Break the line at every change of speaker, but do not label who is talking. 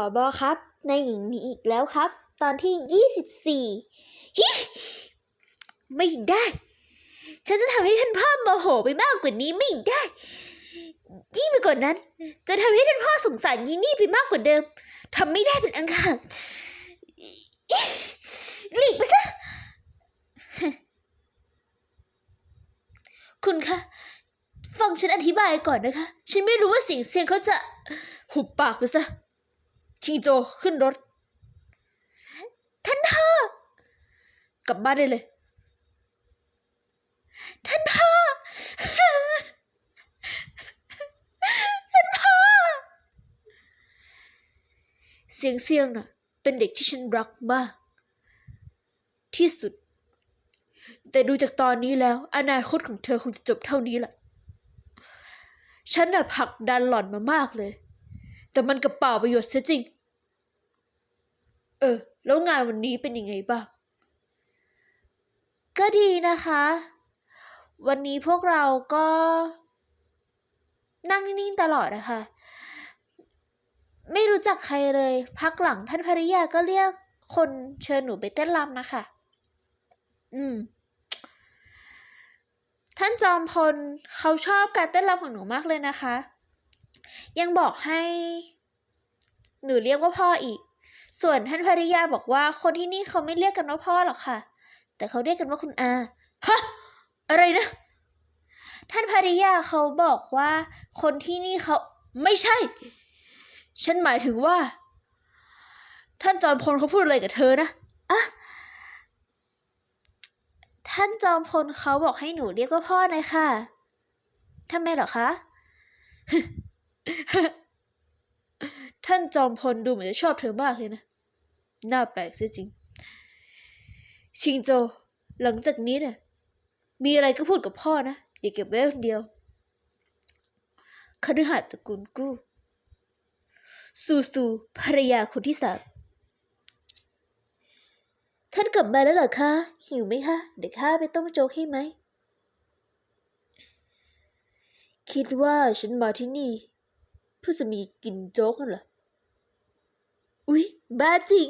อบอครับในหญิงมีอีกแล้วครับ ตอนที่ยี่สิบสี่ฮิไม่ได้ ฉันจะทำให้ท่านพ่อโมโหไปมากกว่านี้ไม่ได้ ยิ่งไปกว่านั้น จะทำให้ท่านพ่อสงสารยีนี่ไปมากกว่าเดิมทำไม่ได้เป็นอันขาดหลีกไปซะ คุณคะ ฟังฉันอธิบายก่อนนะคะ ฉันไม่รู้ว่าสียงเสียงเขาจะ หุบปากไปซะ ชิโจขึ้นรถ ท่านพ่อกลับบ้านได้เลย ท่านพ่อ ท่านพ่อ เสียงเสียงน่ะ เป็นเด็กที่ฉันรักมาก ที่สุด แต่ดูจากตอนนี้แล้ว อนาคตของเธอคงจะจบเท่านี้แหละฉันน่ะผลักดันหล่อนมามากเลย แต่มันกระเป๋าประโยชน์เสียจริง เออ แล้วงานวันนี้เป็นยังไงบ้าง ก็ดีนะคะ วันนี้พวกเราก็ นั่งนิ่งๆตลอดนะคะ ไม่รู้จักใครเลย พักหลังท่านภริยาก็เรียกคนเชิญหนูไปเต้นรำนะคะ อืม ท่านจอมพลเขาชอบการเต้นรำของหนูมากเลยนะคะ ยังบอกให้ หนูเรียกว่าพ่ออีก ส่วนท่านภริยาบอกว่าคนที่นี่เขาไม่เรียกกันว่าพ่อหรอกค่ะ แต่เขาเรียกกันว่าคุณอา ฮะ อะไรนะ ท่านภริยาเขาบอกว่า คนที่นี่เขาไม่ใช่ ฉันหมายถึงว่า ท่านจอมพลเขาพูดอะไรกับเธอนะอะท่านจอมพลเขาบอกให้หนูเรียกว่าพ่อหน่อยค่ะทำไมหรอคะ ท่านจอมพลดูเหมือนจะชอบเธอมากเลยนะ น่าแปลกเสียจริง ชิงโจ หลังจากนี้เนี่ยมีอะไรก็พูดกับพ่อนะ อย่าเก็บไว้คนเดียวคฤหัสถ์ตระกูลกู้ซูซูภรรยาคนที่สามท่านกลับมาแล้วเหรอคะ หิวไหมคะ เดี๋ยวข้าไปต้มโจ๊กให้ไหม คิดว่าฉันมาที่นี่ เพื่อจะมีกินโจ๊กนั่นเหรออุ๊ย บ้าจริง